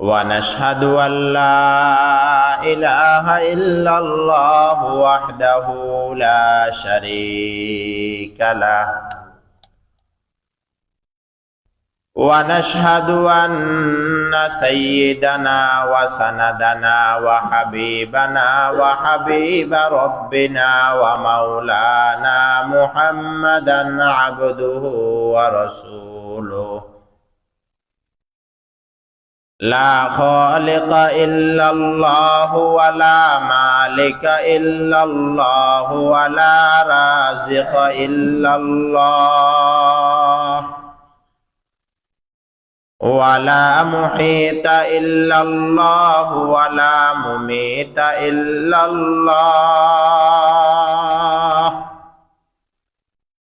ونشهد أن لا إله إلا الله وحده لا شريك له. ونشهد أن سيدنا وسندنا وحبيبنا وحبيب ربنا ومولانا محمدا عبده ورسوله. لا خالق إلا الله ولا مالك إلا الله ولا رازق إلا الله ولا محيط إلا الله ولا مميت إلا الله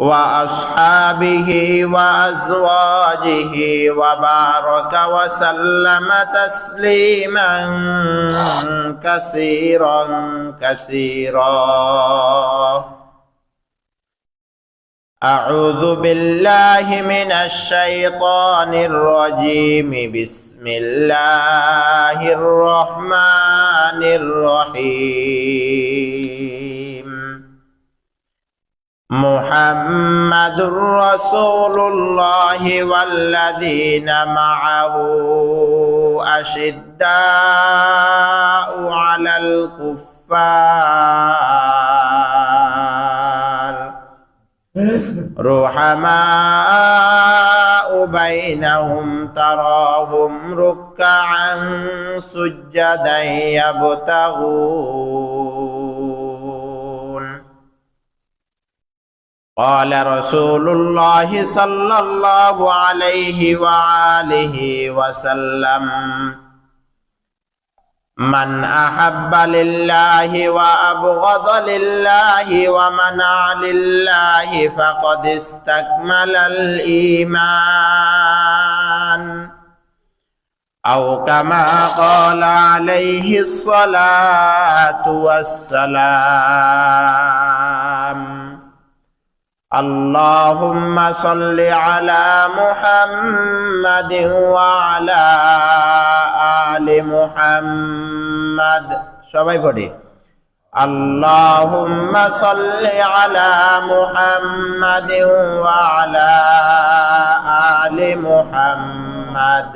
وأصحابه وأزواجه وبارك وسلم تسليما كثيرا كثيرا. أعوذ بالله من الشيطان الرجيم. بسم الله الرحمن الرحيم. محمد رسول الله والذين معه أشداء على الكفار رحماء بينهم تراهم ركعا سجدا يبتغون قال رسول الله صلى الله عليه وآله وسلم من أحب لله وأبغض لله ومنع لله فقد استكمل الإيمان. أو كما قال عليه الصلاة والسلام اللهم صل على محمد وعلى آل محمد সবাই পড়ি اللهم صل على محمد وعلى آل محمد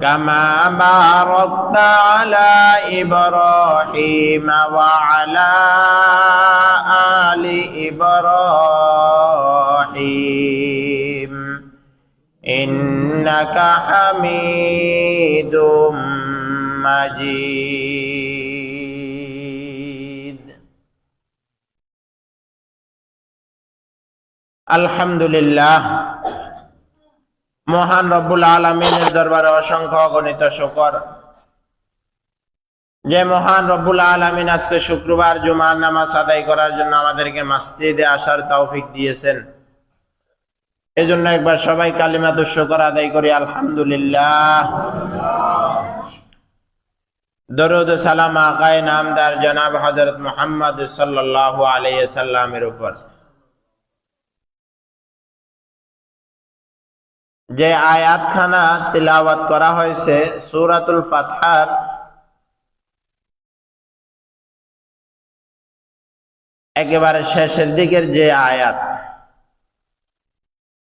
كما باركت على إبراهيم وعلى آل إبراهيم إنك حميد مجيد الحمد لله মহান রব্বুল আলমিনের দরবারে অসংখ্য অগণিত শকর। যে মহান রব্বুল আলমিন আজকে শুক্রবার জুমার নামাজ আদায় করার জন্য আমাদেরকে মাসজিদে আসার তৌফিক দিয়েছেন। এজন্য একবার সবাই কালিমা শুকর আদায় করি, আলহামদুলিল্লাহ। নামদার জনাব হজরত মোহাম্মদ সাল্লাল্লাহু আলাইহি সাল্লামের উপর। যে আয়াতখানা তিলাওয়াত করা হয়েছে, সূরাতুল ফাতহার, একেবারে শেষের দিকের যে আয়াত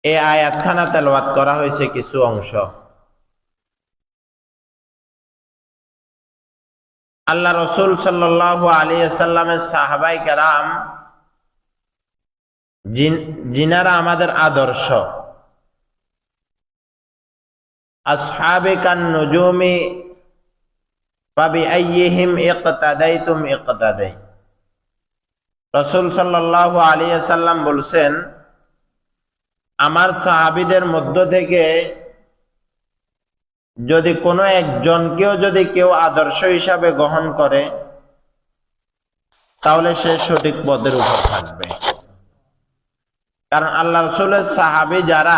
এই আয়াতখানা তেলাওয়াত করা হয়েছে কিছু অংশ। আল্লাহ রসুল সাল্লাল্লাহু আলাইহি সাল্লামের সাহাবাই কেরাম জিনারা আমাদের আদর্শ। আসহাবে কান নুজুমি পাবি আইয়িহিম ইকতাদাইতুম ইকতাদাই। রসুল সাল্লাল্লাহু আলাইহি সাল্লাম বলছেন, আমার সাহাবীদের মধ্য থেকে যদি কোনো একজনকেও যদি কেউ আদর্শ হিসাবে গ্রহণ করে, তাহলে সে সঠিক পদের উপর থাকবে। কারণ আল্লাহ রসুলের সাহাবি যারা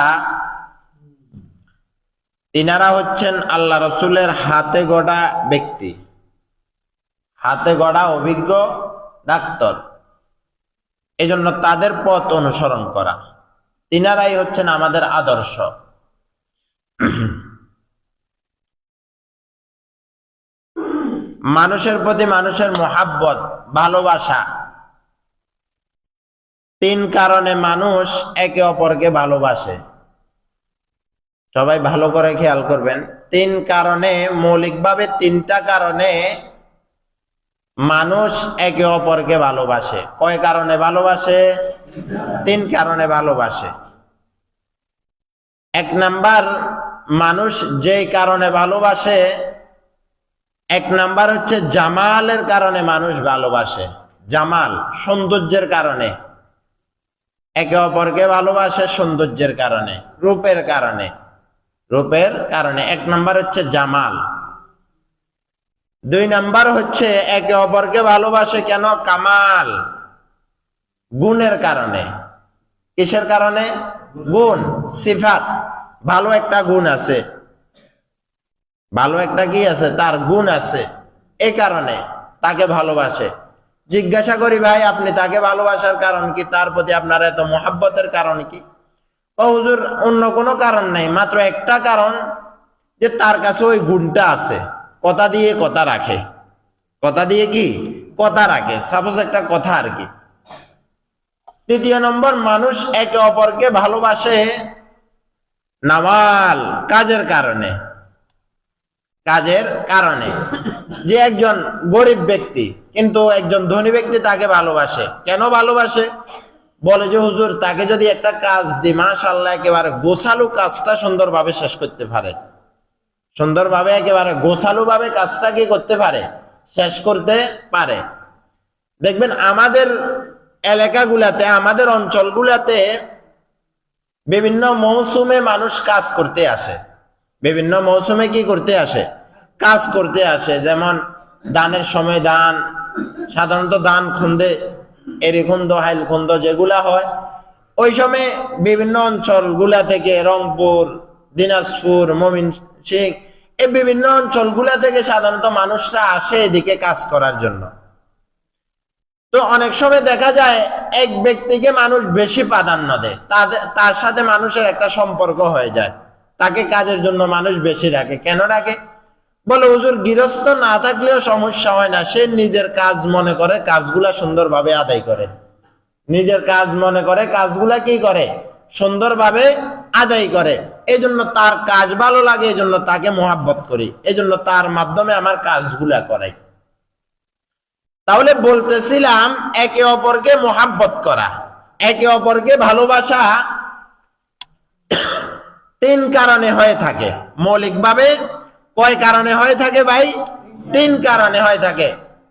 তিনারা হচ্ছেন আল্লাহ রসুলের হাতে গড়া ব্যক্তি। হাতে গড়া অভিজ্ঞ ডাক্তার। এজন্য তাদের পথ অনুসরণ করা। তিনারাই হচ্ছেন আমাদের আদর্শ। মানুষের প্রতি মানুষের মোহাব্বত, ভালোবাসা। তিন কারণে মানুষ একে অপরকে ভালোবাসে। সবাই ভালো করে খেয়াল করবেন। তিন কারণে, মৌলিকভাবে তিনটা কারণে মানুষ একে অপরকে ভালোবাসে। কয় কারণে ভালোবাসে? তিন কারণে ভালোবাসে। এক নাম্বার, মানুষ যেই কারণে ভালোবাসে, এক নাম্বার হচ্ছে জামালের কারণে মানুষ ভালোবাসে। জামাল, সৌন্দর্যের কারণে। একে অপরকে ভালোবাসে সৌন্দর্যের কারণে, রূপের কারণে। রূপের কারণে। এক নাম্বার হচ্ছে জামাল। দুই নাম্বার হচ্ছে একে অপরকে ভালোবাসে কেন? কামাল। গুণের কারণে। কিসের কারণে? গুণ, সিফাত। ভালো একটা গুণ আছে। ভালো একটা কি আছে? তার গুণ আছে। এই কারণে তাকে ভালোবাসে। জিজ্ঞাসা করি, ভাই, আপনি তাকে ভালোবাসার কারণ কি? তার প্রতি আপনার এত মহাব্বতের কারণ কি? হুজুর, অন্য কোনো কারণ নাই, মাত্র একটা কারণ যে তার কাছে ওই গুণটা আছে। কথা দিয়ে কথা রাখে। কথা দিয়ে কি? কথা রাখে। সাপোজ একটা কথা আর কি। তৃতীয় নম্বর, মানুষ একে অপরকে ভালোবাসে নামাল, কাজের কারণে। কাজের কারণে। যে একজন গরিব ব্যক্তি, কিন্তু একজন ধনী ব্যক্তি তাকে ভালোবাসে। কেন ভালোবাসে? বলে যে, হুজুর, তাকে যদি একটা কাজ দিই মাশাল্লাহ একেবারে গোছালু কাজটা সুন্দরভাবে শেষ করতে পারে। সুন্দরভাবে, একেবারে গোছালু ভাবে কাজটা কি করতে পারে? শেষ করতে পারে। দেখবেন, আমাদের এলাকাগুলাতে, আমাদের অঞ্চলগুলাতে বিভিন্ন মৌসুমে মানুষ কাজ করতে আসে। বিভিন্ন মৌসুমে কি করতে আসে? কাজ করতে আসে। যেমন, দানের সময় দান, সাধারণত দান খুন্দে এরিখুন্দ হাইল খুন্দ যেগুলা হয়। ওই সময় বিভিন্ন অঞ্চলগুলা থেকে রংপুর, দিনাজপুর, মমিন সিং, এই বিভিন্ন অঞ্চলগুলা থেকে সাধারণত মানুষরা আসে এদিকে কাজ করার জন্য। তো অনেক সময় দেখা যায়, এক ব্যক্তিকে মানুষ বেশি প্রাধান্য দেয়। তার সাথে মানুষের একটা সম্পর্ক হয়ে যায়। তাকে কাজের জন্য মানুষ বেশি রাখে কেন রাখে বলে, হুজুর, গৃহস্থ না থাকলেও সমস্যা হয় না। সে নিজের কাজ মনে করে, কাজগুলা সুন্দরভাবে আদায় করে। নিজের কাজ মনে করে, কাজগুলা কি করে? সুন্দরভাবে আদায় করে। এই জন্য তার কাজ ভালো লাগে এই জন্য তাকে মোহাব্বত করি। এই জন্য তার মাধ্যমে আমার কাজগুলা করাই। তাহলে বলতেছিলাম, একে অপরকে মোহাব্বত করা, একে অপরকে ভালোবাসা তিন কারণে হয়ে থাকে। মৌলিকভাবে কয় কারণে হয়ে থাকে ভাই? তিন কারণে হয়ে থাকে।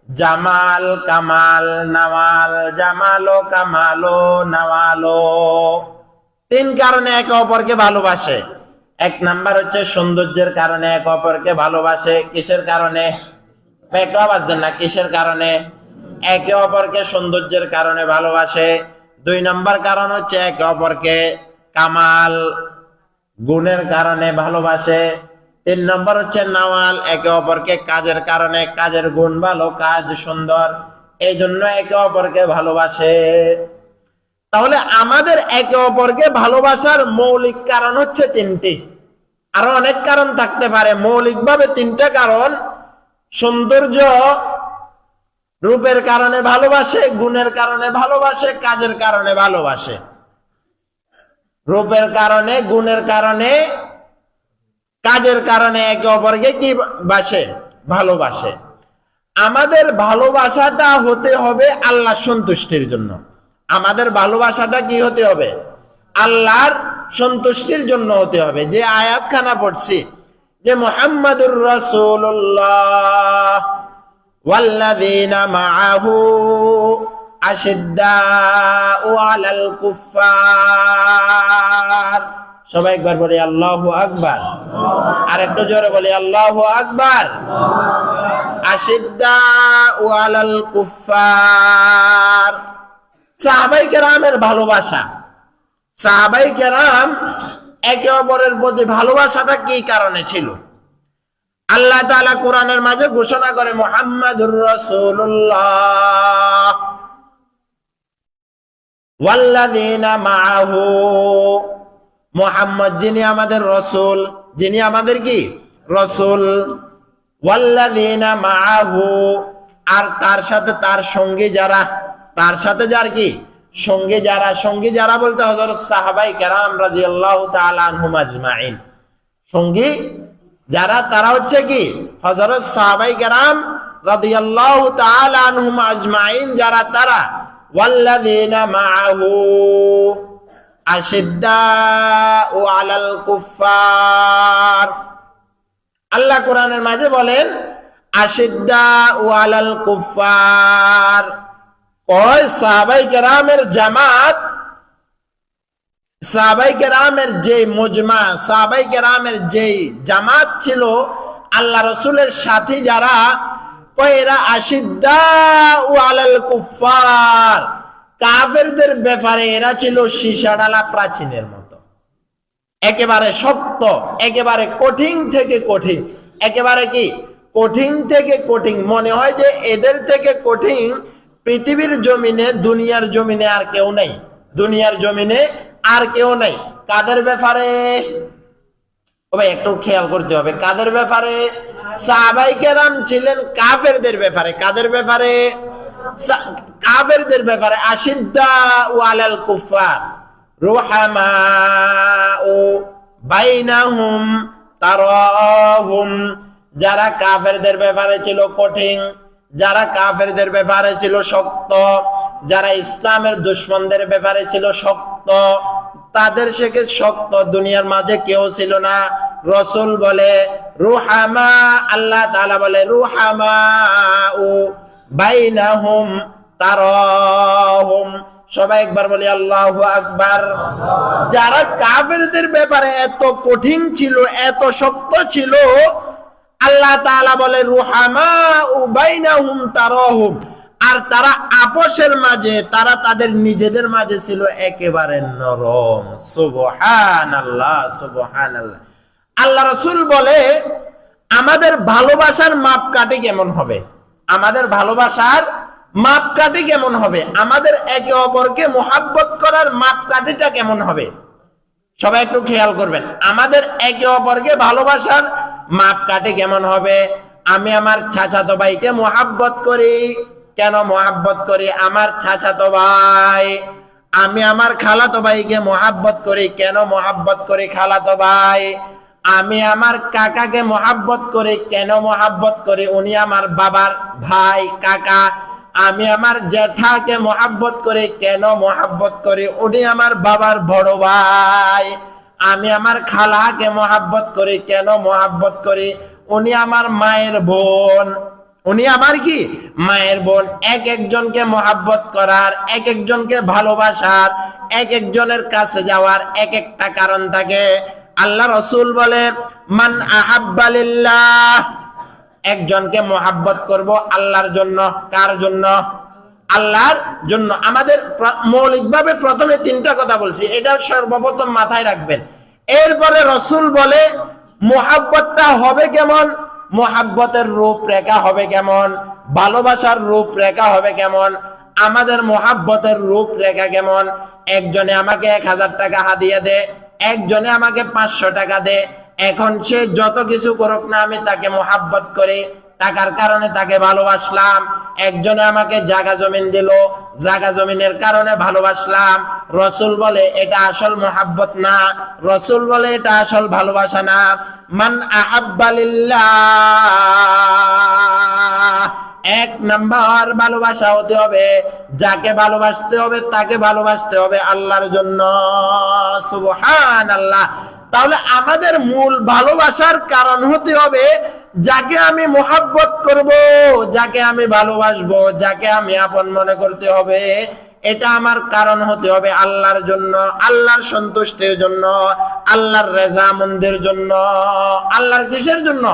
জামাল, কামাল নামাল জামালো, কামালো নামালো তিন কারণে একে অপরকে ভালোবাসে। এক নাম্বার হচ্ছে সৌন্দর্যের কারণে এক অপরকে ভালোবাসে। কিসের কারণে? দেন না, কিসের কারণে? একে অপরকে সৌন্দর্যের কারণে ভালোবাসে। দুই নম্বর কারণ হচ্ছে একে অপরকে কামাল, গুণের কারণে ভালোবাসে। তিন নম্বর হচ্ছে নাওয়াল, একে অপরকে কাজের কারণে, কাজের গুণ ভালো, কাজ সুন্দর এই জন্য একে অপরকে ভালোবাসে। তাহলে আমাদের একে অপরকে ভালোবাসার মৌলিক কারণ হচ্ছে তিনটি। আরও অনেক কারণ থাকতে পারে, মৌলিকভাবে তিনটা কারণ। সৌন্দর্য, রূপের কারণে ভালোবাসে, গুণের কারণে ভালোবাসে, কাজের কারণে ভালোবাসে। রূপের কারণে, গুণের কারণে কাজের কারণে একে অপরকে কি বাসে ভালোবাসে আমাদের ভালোবাসাটা হতে হবে আল্লাহ সন্তুষ্টির জন্য আমাদের ভালোবাসাটা কি হতে হবে আল্লাহর সন্তুষ্টির জন্য হতে হবে যে আয়াত খানা পড়ছি যে মোহাম্মদুর রসুল্লাহ والذين معه أشداء على الكفار সবাই একবার বলি, আল্লাহু আকবার। আর একটু জোরে বলি, আল্লাহু আকবার। সাহাবাই কেরামের ভালোবাসা। কেরাম একে অপরের প্রতি ভালোবাসাটা কি কারণে ছিল? আল্লাহ কোরআনের মাঝে ঘোষণা করে, মোহাম্মদুর রাসূলুল্লাহ। মোহাম্মদ যিনি আমাদের রসুল, যিনি আমাদের কি? রসুল। ওয়াল্লাযীনা মাআহু, আর তার সাথে তার সঙ্গী যারা, তার সাথে যার কি? সঙ্গী যারা সঙ্গী যারা বলতে হযরত সাহাবাই কেরাম আনহুম আজমাইন। সঙ্গী যারা, তারা হচ্ছে কি? হযরত সাহাবাই কেরাম তাআলা আনহুম আজমাইন, যারা তারা আল্লাহ কোরআনের মাঝে বলেন আশিদ্দাউ আলাল কুফার কয় সাহাবাই কেরামের জামাত, সাহাবাই কেরামের যে মজমা, সাহাবাই কেরামের যে জামাত ছিল, আল্লাহ রসুলের সাথী যারা এরা আশিদ্দাউ আলাল কুফার কাফেরদের ব্যাপারে এরা ছিল সীসাডালা প্রাচীনের মতো। একেবারে শক্ত, একেবারে কঠিন থেকে কঠিন। একেবারে কি? কঠিন থেকে কঠিন। মনে হয় যে এদের থেকে কঠিন পৃথিবীর জমিনে, দুনিয়ার জমিনে আর কেউ নেই। দুনিয়ার জমিনে আর কেউ নেই। কাদের ব্যাপারে? ভাই, একটু খেয়াল করতে হবে। কাদের ব্যাপারে? সাহাবাই কেরাম ছিলেন কাফেরদের ব্যাপারে। কাদের ব্যাপারে? কাফেরদের ব্যাপারে, আশিদ্দা ও বাইনাহুম যারা কাফেরদের ব্যাপারে ছিল কঠিন, যারা কাফেরদের ব্যাপারে ছিল শক্ত, যারা ইসলামের দুশ্মনদের ব্যাপারে ছিল শক্ত, তাদের থেকে শক্ত? দুনিয়ার মাঝে কেউ ছিল না। রসুল বলে, রুহামা আল্লাহ তাআলা বলে রুহামা ও বাইনাহুম তারাহুম। সবাই একবার বলি, আল্লাহু আকবার। যারা কাফেরদের ব্যাপারে এত কঠিন ছিল, এত শক্ত ছিল, আল্লাহ তাআলা বলে রুহামা উবাইনাহুম তারাহুম। আর তারা আপোষের মাঝে, তারা তাদের নিজেদের মাঝে ছিল একেবারে নরম। সুবহানাল্লাহ সুবহানাল্লাহ। আল্লাহ রাসূল বলে, আমাদের ভালোবাসার মাপকাঠি কেমন হবে? আমাদের ভালোবাসার মাপকাঠি কেমন হবে? আমাদের একে অপরকে মোহাব্বত করার মাপকাঠিটা কেমন হবে? সবাই একটু খেয়াল করবেন। আমাদের একে অপরকে ভালোবাসার মাপকাঠি কেমন হবে? আমি আমার চাচাতো ভাইকে মোহাব্বত করি। কেন মোহাব্বত করি? আমার চাচাতো ভাই। আমি আমার খালাতো ভাইকে মোহাব্বত করি। কেন মোহাব্বত করি খালাতো ভাই? আমি আমার কাকাকে মহাব্বত করি কেন মোহাব্বত করি? উনি আমার বাবার ভাই, কাকা। আমি আমার জেঠাকে মোহাব্বত করি কেন মোহাব্বত করি? উনি আমার বাবার বড় ভাই। আমি আমার খালাকে মহাব্বত করি কেন মহাব্বত করি? উনি আমার মায়ের বোন। উনি আমার কি? মায়ের বোন। এক একজনকে মহাব্বত করার, এক একজনকে ভালোবাসার, এক একজনের কাছে যাওয়ার এক একটা কারণ থাকে। আল্লাহ রসুল বলে, মান আহাব্বালিল্লাহ একজনকে মোহাব্বত করব আল্লাহর জন্য, কার জন্য? আল্লাহর জন্য। আমাদের মৌলিকভাবে প্রথমে তিনটা কথা বলছি, এটা সর্বপ্রথম মাথায় রাখবেন। এরপরে রসুল বলে, মোহাব্বতটা হবে কেমন? মোহাব্বতের রূপরেখা হবে কেমন? ভালোবাসার রূপরেখা হবে কেমন? আমাদের মোহাব্বতের রূপরেখা কেমন? একজনে আমাকে এক হাজার টাকা হাদিয়ে দে একজনে আমাকে পাঁচশো টাকা দে। এখন সে যত কিছু করুক না, আমি তাকে মোহাব্বত করি, টাকার কারণে তাকে ভালোবাসলাম। একজনে আমাকে জাগা জমিন দিল, জাগা জমিনের কারণে ভালোবাসলাম। রসুল বলে, এটা আসল মোহাব্বত না। রসুল বলে, এটা আসল ভালোবাসা না। মান আহাব্বালিল্লাহ। এক নাম্বার ভালোবাসা হতে হবে, যাকে ভালোবাসতে হবে তাকে ভালোবাসতে হবে আল্লাহর জন্য। সুবহান আল্লাহ তাহলে আমাদের মূল ভালোবাসার কারণ হতে হবে, যাকে আমি মোহাব্বত করব, যাকে আমি ভালোবাসবো, যাকে আমি আপন মনে করতে হবে, এটা আমার কারণ হতে হবে আল্লাহর জন্য, আল্লাহর সন্তুষ্টির জন্য, আল্লাহর রেজামন্দের জন্য, আল্লাহর কিসের জন্য?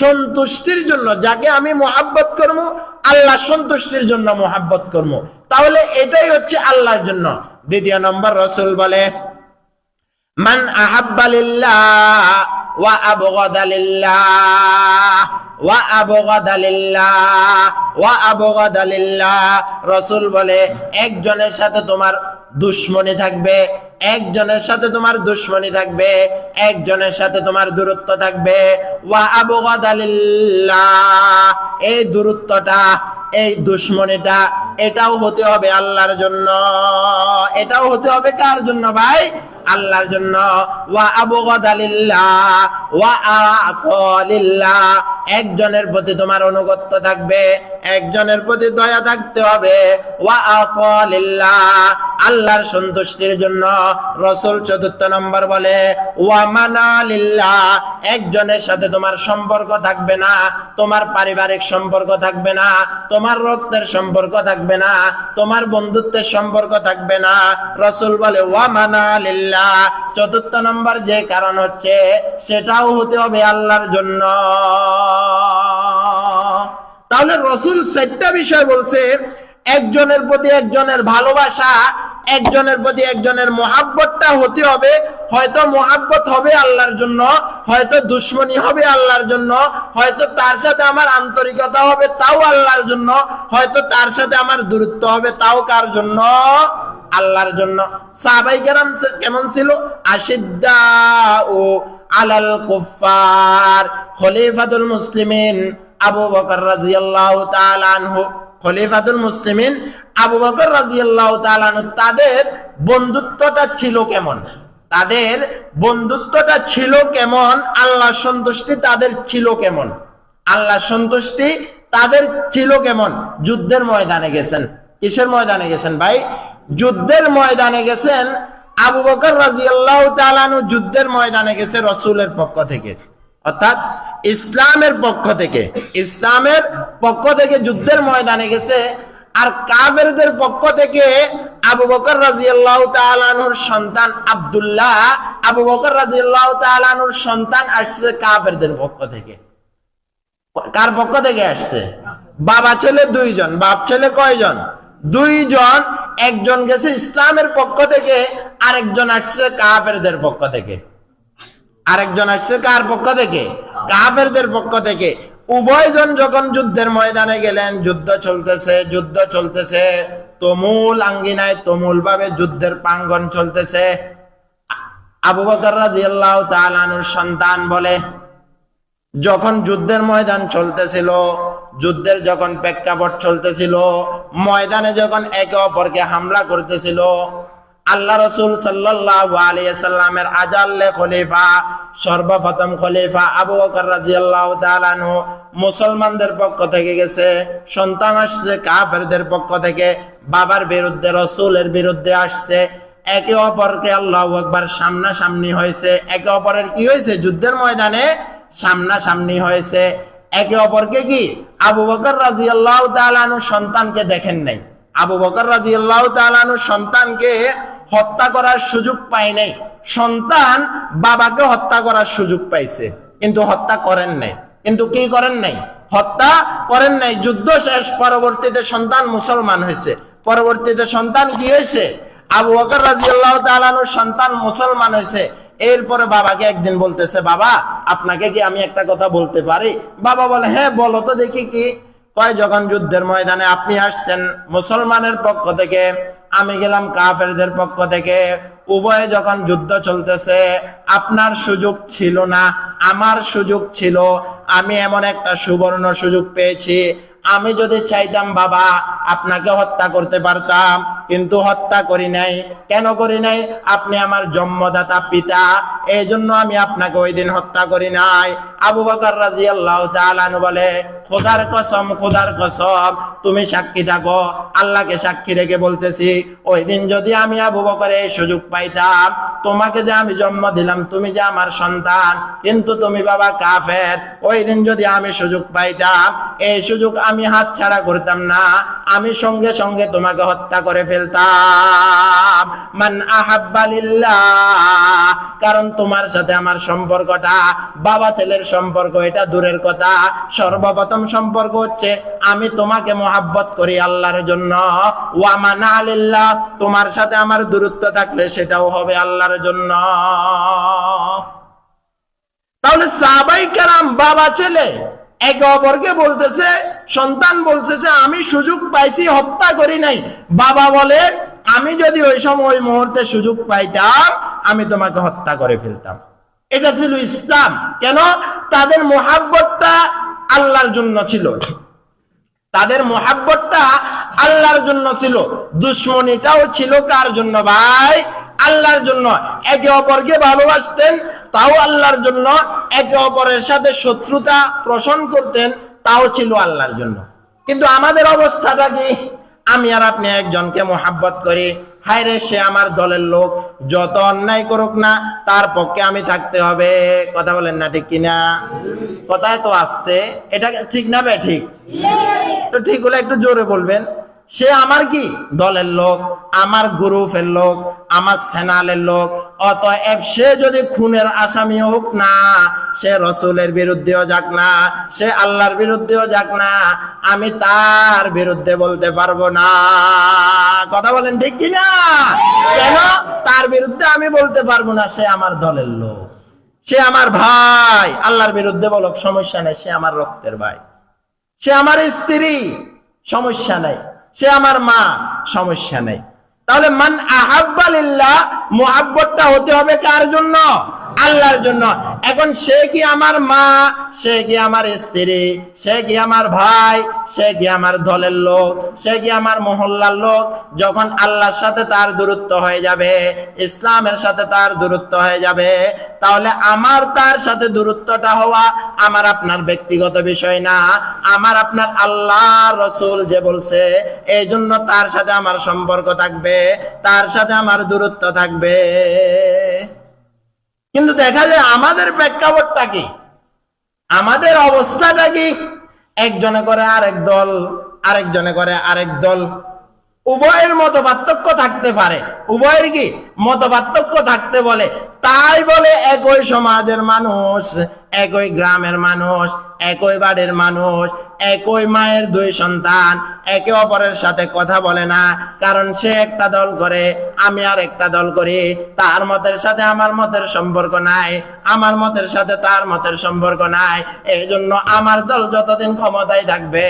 সন্তুষ্টির জন্য, যাকে আমি মোহাব্বত করব, আল্লাহ সন্তুষ্টির জন্য মোহাব্বত করব। তাহলে এটাই হচ্ছে আল্লাহর জন্য। দ্বিতীয় নম্বর রসুল বলে, মান লিল্লাহ বলে, একজনের সাথে তোমার দুশ্মনী থাকবে একজনের সাথে তোমার দুশ্মনী থাকবে, একজনের সাথে তোমার দূরত্ব থাকবে। ওয়া আবু লিল্লাহ, এই দূরত্বটা, এই দুশ্মনীটা, এটাও হতে হবে আল্লাহর জন্য। এটাও হতে হবে কার জন্য ভাই? আল্লাহর জন্য, ওয়া আবগাদালিল্লাহ ওয়া আতালিল্লাহ একজনের প্রতি তোমার অনুগত্য থাকবে, একজনের প্রতি দয়া থাকতে হবে, ওয়া আতালিল্লাহ আল্লাহর সন্তুষ্টির জন্য রসুল চতুর্থ নম্বর বলে, ওয়া মানালিল্লাহ একজনের সাথে তোমার সম্পর্ক থাকবে না, তোমার পারিবারিক সম্পর্ক থাকবে না, তোমার রক্তের সম্পর্ক থাকবে না, তোমার বন্ধুত্বের সম্পর্ক থাকবে না। রসুল বলে, ওয়া মানালিল্লাহ চতুর্থ নম্বর যে কারণ হচ্ছে, সেটাও হতে হবে আল্লাহর জন্য। তাহলে রসুল সেটা বিষয় বলছে একজনের প্রতি একজনের ভালোবাসা, একজনের প্রতি একজনের মোহাব্বতটা হতে হবে। হয়তো মোহাব্বত হবে আল্লাহর জন্য, হয়তো দুশ্মনী হবে আল্লাহর জন্য, হয়তো তার সাথে আমার আন্তরিকতা হবে তাও আল্লাহর জন্য, হয়তো তার সাথে আমার দূরত্ব হবে তাও কার জন্য? আল্লাহর জন্য। সাহাবাই কেরাম কেমন ছিল? আশিদ্দা ও আলাল কুফার খলিফাতুল মুসলিমিন আবু বকর রাদিয়াল্লাহু তাআলা আনহু। খলিফাতুল মুসলিমিন আবু বকর রাদিয়াল্লাহু তাআলা আনহু, তাদের বন্ধুত্বটা ছিল কেমন? তাদের বন্ধুত্বটা ছিল কেমন? আল্লাহ সন্তুষ্টি তাদের ছিল কেমন? আল্লাহ সন্তুষ্টি তাদের ছিল কেমন? যুদ্ধের ময়দানে গেছেন। কিসের ময়দানে গেছেন ভাই? যুদ্ধের ময়দানে গেছেন আবু বকর রাদিয়াল্লাহু তাআলা যুদ্ধের ময়দানে গেছে রসুলের পক্ষ থেকে। অর্থাৎ ইসলামের পক্ষ থেকে। ইসলামের পক্ষ থেকে যুদ্ধের ময়দানে গেছে আর কাবেরদের পক্ষ থেকে আবু বকর রাদিয়াল্লাহু তাআলা সন্তান আব্দুল্লাহ, আবু বকর রাদিয়াল্লাহু তাআলা সন্তান আসছে কাবেরদের পক্ষ থেকে। কার পক্ষ থেকে আসছে? বাবা ছেলে দুইজন, বাপ ছেলে কয়জন? দুইজন, একজন গেছে ইসলামের পক্ষ থেকে, আরেকজন আসছে কাফেরদের পক্ষ থেকে। আরেকজন আসছে কার পক্ষ থেকে? কাফেরদের পক্ষ থেকে। উভয়জন যখন যুদ্ধের ময়দানে গেলেন, যুদ্ধ চলতেছে যুদ্ধ চলতেছে। তমুল আঙ্গিনায় তমুল ভাবে যুদ্ধের প্রাঙ্গন চলতেছে। আবু বকর রাদিয়াল্লাহু তাআলা সন্তান বলে যখন যুদ্ধের ময়দান চলতেছিল, যুদ্ধের যখন প্রেক্ষাপট চলতেছিল, ময়দানে যখন একে অপরকে হামলা করতেছিল, আল্লাহ রসুল সাল্লামের আজাল্লে খলিফা, সর্বপ্রথম খলিফা আবু বকর মুসলমানদের পক্ষ থেকে গেছে, সন্তান আসছে, কাফেরদের পক্ষ থেকে, বাবার বিরুদ্ধে, রসুলের বিরুদ্ধে আসছে, একে অপরকে আল্লাহু আকবার সামনাসামনি হয়েছে, একে অপরের কি হয়েছে? যুদ্ধের ময়দানে সামনাসামনি হয়েছে। একে অপরকে কি? আবু বকর রাজি আল্লাহ তালানু সন্তানকে দেখেন নাই। আবু বকর রাজি আল্লাহ তালানু সন্তানকে হত্যা করার সুযোগ পায় নাই। সন্তান বাবাকে হত্যা করার সুযোগ পাইছে, কিন্তু হত্যা করেন নাই। কিন্তু কি করেন নাই? হত্যা করেন নাই। যুদ্ধ শেষ, পরবর্তীতে সন্তান মুসলমান হয়েছে। পরবর্তীতে সন্তান কি হয়েছে? আবু বকর রাদিয়াল্লাহু তাআলার সন্তান মুসলমান হয়েছে। এরপরে বাবাকে একদিন বলতেছে, বাবা, আপনাকে কি আমি একটা কথা বলতে পারি? বাবা বলে হ্যাঁ বলো তো দেখি কি। কয়, যখন যুদ্ধের ময়দানে আপনি আসছেন মুসলমানের পক্ষ থেকে, আমি গেলাম কাফেরদের পক্ষ থেকে, উভয়ে যখন যুদ্ধ চলতেছে, আপনার সুযোগ ছিল না, আমার সুযোগ ছিল, আমি এমন একটা সুবর্ণ সুযোগ পেয়েছি আমি যদি চাইতাম, বাবা, আপনাকে হত্যা করতে পারতাম, কিন্তু হত্যা করি নাই। কেন করি নাই? আপনি আমার জন্মদাতা পিতা এই জন্য আমি আপনাকে ওই দিন হত্যা করি নাই। আবু বকর রাজি আল্লাহ বলে, খোদার কসম খোদার কসম, তুমি সাক্ষী থাকো। আল্লাহকে সাক্ষী রেখে বলতেছি, ওই দিন যদি আমি আবু বকরে সুযোগ পাইতাম, তোমাকে যে আমি জন্ম দিলাম, তুমি যে আমার সন্তান, কিন্তু তুমি বাবা কাফের, ওই দিন যদি আমি সুযোগ পাইতাম, এই সুযোগ আমি হাত ছাড়া করতাম না। আমি সঙ্গে সঙ্গে তোমাকে হত্যা করে ফেলতাম। মান কারণ তোমার সাথে আমার সম্পর্কটা, বাবা ছেলের সম্পর্ক, এটা দূরের কথা। সর্বপ্রথম সম্পর্ক হচ্ছে, আমি তোমাকে মোহাব্বত করি আল্লাহর জন্য। ওয়ামানা আলিল্লাহ তোমার সাথে আমার দূরত্ব থাকলে সেটাও হবে আল্লাহর জন্য। তাহলে সাবাই কারাম, বাবা ছেলে একে অপরকে বলতেছে, সন্তান বলতেছে আমি সুযোগ পাইছি, হত্যা করি নাই। বাবা বলে, আমি যদি ওই সময় ওই মুহূর্তে সুযোগ পাইতাম, আমি তোমাকে হত্যা করে ফেলতাম। এটা ছিল ইসলাম। কেন? তাদের মোহাব্বতটা আল্লাহর জন্য ছিল। তাদের মোহাব্বতটা আল্লাহর জন্য ছিল। দুশ্মনীটাও ছিল কার জন্য ভাই? আল্লাহর জন্য একে অপরকে ভালোবাসতেন, তাও আল্লাহর জন্য একে অপরের সাথে শত্রুতা পোষণ করতেন, তাও ছিল আল্লাহর জন্য। কিন্তু আমাদের অবস্থাটা কি? আমি আর আপনি একজনকে মোহাব্বত করি, হায়রে সে আমার দলের লোক, যত অন্যায় করুক না, তার পক্ষে আমি থাকতে হবে। কথা বলেন না ঠিক কিনা? কথায় তো আসছে। এটা ঠিক না বে ঠিক? তো ঠিক হলে একটু জোরে বলবেন। সে আমার কি? দলের লোক, আমার গ্রুপের লোক, আমার সেনালের লোক। অতএব সে যদি খুনের আসামি হোক না, সে রসুলের বিরুদ্ধেও যাক না, সে আল্লাহর বিরুদ্ধেও যাক না, আমি তার বিরুদ্ধে বলতে পারব না। কথা বলেন ঠিক কিনা? কেন? তার বিরুদ্ধে আমি বলতে পারব না, সে আমার দলের লোক। সে আমার ভাই। আল্লাহর বিরুদ্ধে বলক, সমস্যা নেই, সে আমার রক্তের ভাই। সে আমার স্ত্রী। সমস্যা নাই। সে আমার মা, সমস্যা নেই। তাহলে মান আহাব্বালিল্লাহ মোহাব্বতটা হতে হবে কার জন্য? আল্লাহর জন্য। এখন সে কি আমার মা, সে কি আমার স্ত্রী, সে কি আমার ভাই, সে কি আমার দলের লোক, সে কি আমার মহল্লার লোক? যখন আল্লাহর সাথে তার দূরত্ব হয়ে যাবে, ইসলামের সাথে তার দূরত্ব হয়ে যাবে, তাহলে আমার তার সাথে দূরত্বটা হওয়া আমার আপনার ব্যক্তিগত বিষয় না। আমার আপনার আল্লাহ রসুল যে বলছে এই জন্য তার সাথে আমার সম্পর্ক থাকবে, তার সাথে আমার দূরত্ব থাকবে। কিন্তু দেখা যায় আমাদের প্রেক্ষাপটটা কি? আমাদের অবস্থাটা কি? একজনে করে আরেক দল, আরেকজনে করে আরেক দল। উভয়ের মত পার্থক্য থাকতে পারে। উভয়ের কি? মত পার্থক্য থাকতে বলে। তাই বলে একই সমাজের মানুষ, একই গ্রামের মানুষ, একই বাড়ির মানুষ, একই মায়ের দুই সন্তান একে অপরের সাথে কথা বলে না, কারণ সে একটা দল করে, আমি আর একটা দল করি। তার মতের সাথে আমার মতের সম্পর্ক নাই, আমার মতের সাথে তার মতের সম্পর্ক নাই। এই জন্য আমার দল যতদিন ক্ষমতায় থাকবে,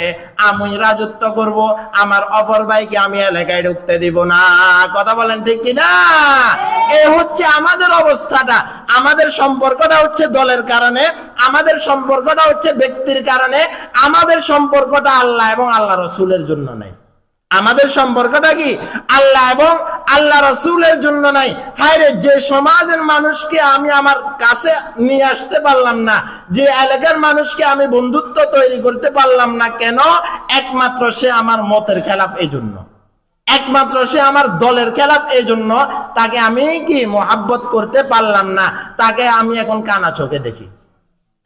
আমি রাজত্ব করব, আমার অপর ভাইকে আমি এলাকায় ঢুকতে দিব না। কথা বলেন ঠিক কি না? এ হচ্ছে আমাদের অবস্থাটা। আমাদের সম্পর্কটা হচ্ছে দলের কারণে, আমাদের সম্পর্কটা হচ্ছে ব্যক্তির কারণে, আমাদের সম্পর্কটা আল্লাহ এবং আল্লাহ রসুলের জন্য নাই। আমাদের সম্পর্কটা কি? আল্লাহ এবং আল্লাহ রসুলের জন্য নাই। হায়রে, যে সমাজের মানুষকে আমি আমার কাছে নিয়ে আসতে পারলাম না, যে এলাকার মানুষকে আমি বন্ধুত্ব তৈরি করতে পারলাম না, কেন? একমাত্র সে আমার মতের খেলাফ এই জন্য একমাত্র সে আমার দলের খেলাফ এই জন্য তাকে আমি কি মোহাব্বত করতে পারলাম না? তাকে আমি এখন কানা চোখে দেখি।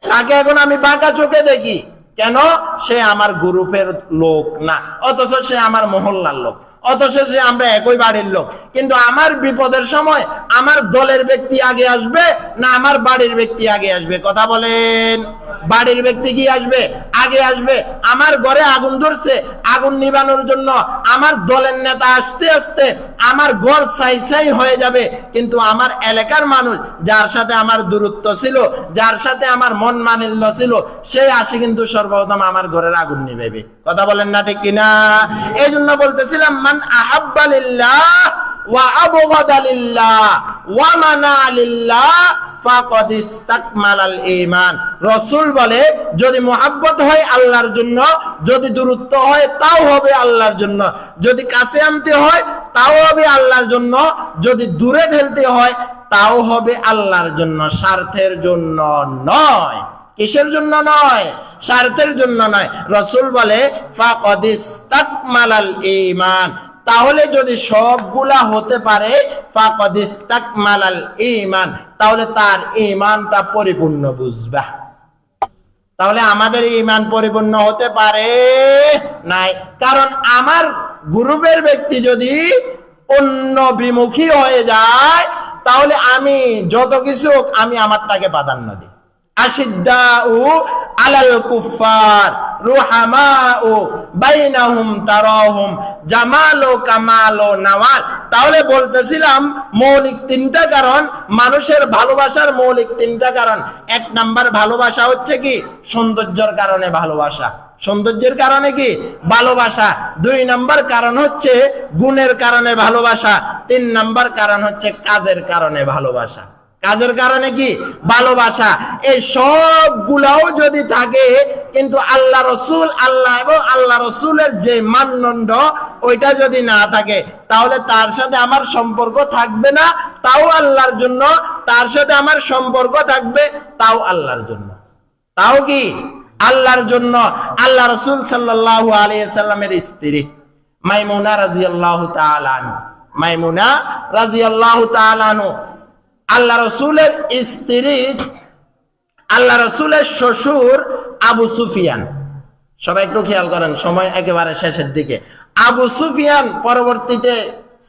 তাকে এখন আমি বাঁকা চোখে দেখি। কেন? সে আমার গ্রুপের লোক না অথচ সে আমার মহল্লার লোক। অথচ আমরা একই বাড়ির লোক। কিন্তু আমার বিপদের সময় আমার দলের ব্যক্তি আগে আসবে না আমার বাড়ির ব্যক্তি আগে আসবে? কথা বলেন। বাড়ির ব্যক্তি কি আসবে? আগে আসবে। আমার ঘরে আগুন ধরছে, আগুন নিবানোর জন্য আমার দলের নেতা আসতে আসতে আমার ঘর ছাই ছাই হয়ে যাবে। কিন্তু আমার এলাকার মানুষ যার সাথে আমার দূরত্ব ছিল, যার সাথে আমার মন মানিল্য ছিল সেই আসি কিন্তু সর্বপ্রথম আমার ঘরের আগুন নিবেবে কথা বলেন না ঠিক কিনা? এই জন্য বলতেছিলাম মান বলে, যদি মোহাব্বত হয় আল্লাহর জন্য, যদি দূরত্ব হয় তাও হবে আল্লাহর জন্য। যদি কাছে আনতে হয় তাও হবে আল্লাহর জন্য। যদি দূরে ফেলতে হয় তাও হবে আল্লাহর জন্য। স্বার্থের জন্য নয়। কিসের জন্য নয়? স্বার্থের জন্য নয়। রসুল বলে ঈমান। তাহলে যদি সবগুলা হতে পারে ঈমান, তাহলে তার ঈমানটা পরিপূর্ণ বুঝবা। তাহলে আমাদের ইমান পরিপূর্ণ হতে পারে নাই। কারণ আমার গ্রুপের ব্যক্তি যদি অন্য বিমুখী হয়ে যায়, তাহলে আমি যত কিছু আমি আমারটাকে প্রাধান্য দিই। তাহলে বলতেছিলাম, মৌলিক তিনটা কারণ, মানুষের ভালোবাসার মৌলিক তিনটা কারণ। এক নাম্বার ভালোবাসা হচ্ছে কি? সৌন্দর্যের কারণে ভালোবাসা। সৌন্দর্যের কারণে কি? ভালোবাসা। দুই নাম্বার কারণ হচ্ছে, গুণের কারণে ভালোবাসা। তিন নাম্বার কারণ হচ্ছে, কাজের কারণে ভালোবাসা। কাজের কারণে কি? ভালোবাসা। এই সবগুলাও যদি থাকে, কিন্তু আল্লাহ রসুল, আল্লাহ এবং আল্লাহ রসুলের যে মানদণ্ড, ওইটা যদি না থাকে, তাহলে তার সাথে আমার সম্পর্ক থাকবে না, তাও আল্লাহর জন্য। তার সাথে আমার সম্পর্ক থাকবে, তাও আল্লাহর জন্য। তাও কি? আল্লাহর জন্য। আল্লাহ রসুল সাল্লাহ আলিয়াল্লামের স্ত্রী, মাইমুনা রাজি আল্লাহ তালানু মাইমুনা রাজি আল্লাহ আল্লাহ রসুলের স্ত্রী, আল্লাহ রসুলের শ্বশুর আবু সুফিয়ান। সবাই একটু খেয়াল করেন, সময় একেবারে শেষের দিকে। আবু সুফিয়ান পরবর্তীতে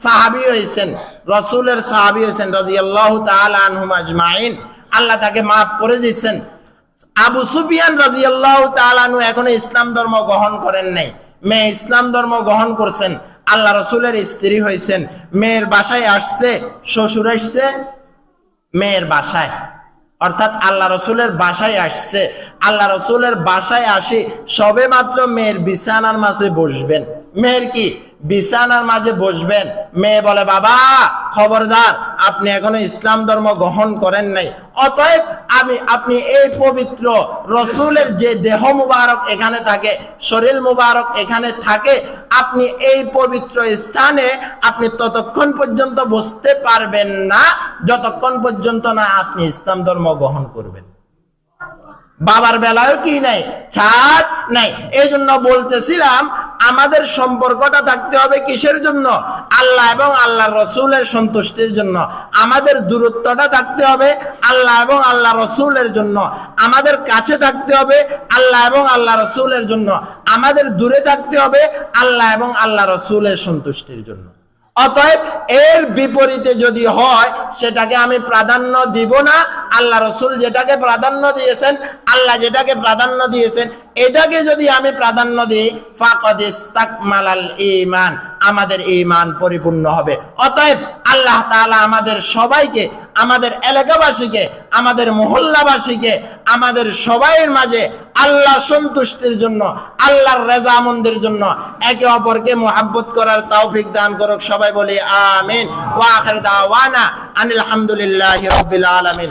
সাহাবি হয়েছেন, রসুলের সাহাবি হয়েছেন রাজি আল্লাহ আনহুম আজমাইন। আল্লাহ তাকে মাফ করে দিচ্ছেন আবু সুফিয়ান রাজি আল্লাহ তালানু এখনও ইসলাম ধর্ম গ্রহণ করেন নাই। মেয়ে ইসলাম ধর্ম গ্রহণ করছেন। আল্লাহ রসুলের স্ত্রী হয়েছেন। মেয়ের বাসায় আসছে, শ্বশুর আসছে মেয়ের বাসায়। অর্থাৎ আল্লাহ রসুলের বাসায় আসছে। আল্লাহ রসুলের বাসায় আসি সবে মাত্র মেয়ের বিছানার মাঝে বসবেন। মেয়ের কি? বিছানার মাঝে বসবেন। মেয়ে বলে, বাবা, খবরদার, আপনি এখনও ইসলাম ধর্ম গ্রহণ করেন নাই। অতএব আমি, আপনি এই পবিত্র রসুলের যে দেহ মুবারক এখানে থাকে, শরীর মুবারক এখানে থাকে, আপনি এই পবিত্র স্থানে আপনি ততক্ষণ পর্যন্ত বসতে পারবেন না, যতক্ষণ পর্যন্ত না আপনি ইসলাম ধর্ম গ্রহণ করবেন। বাবার বেলায় কি নাই? ছাদ নাই। এই জন্য বলতেছিলাম আমাদের সম্পর্কটা থাকতে হবে কিসের জন্য? আল্লাহ এবং আল্লাহ রসুলের সন্তুষ্টির জন্য। আমাদের দূরত্বটা থাকতে হবে আল্লাহ এবং আল্লাহ রসুলের জন্য। আমাদের কাছে থাকতে হবে আল্লাহ এবং আল্লাহ রসুলের জন্য। আমাদের দূরে থাকতে হবে আল্লাহ এবং আল্লাহ রসুলের সন্তুষ্টির জন্য। অতএব এর বিপরীতে যদি হয়, সেটাকে আমি প্রাধান্য দিব না। আল্লাহ রসুল যেটাকে প্রাধান্য দিয়েছেন, আল্লাহ যেটাকে প্রাধান্য দিয়েছেন, এটাকে যদি আমি প্রাধান্য দিই, ফাকদ ইমান আমাদের ইমান পরিপূর্ণ হবে। অতএব আল্লাহ তাআলা আমাদের সবাইকে আমাদের এলাকাবাসীকে, আমাদের মহল্লাবাসীকে, আমাদের সবাইয়ের মাঝে আল্লাহ সন্তুষ্টির জন্য, আল্লাহর রেজামন্দির জন্য একে অপরকে মোহাব্বত করার তৌফিক দান করুক সবাই বলি আমিন। ওয়া আখির দাওয়ানা আনিল হামদুলিল্লাহি রাব্বিল আলামিন।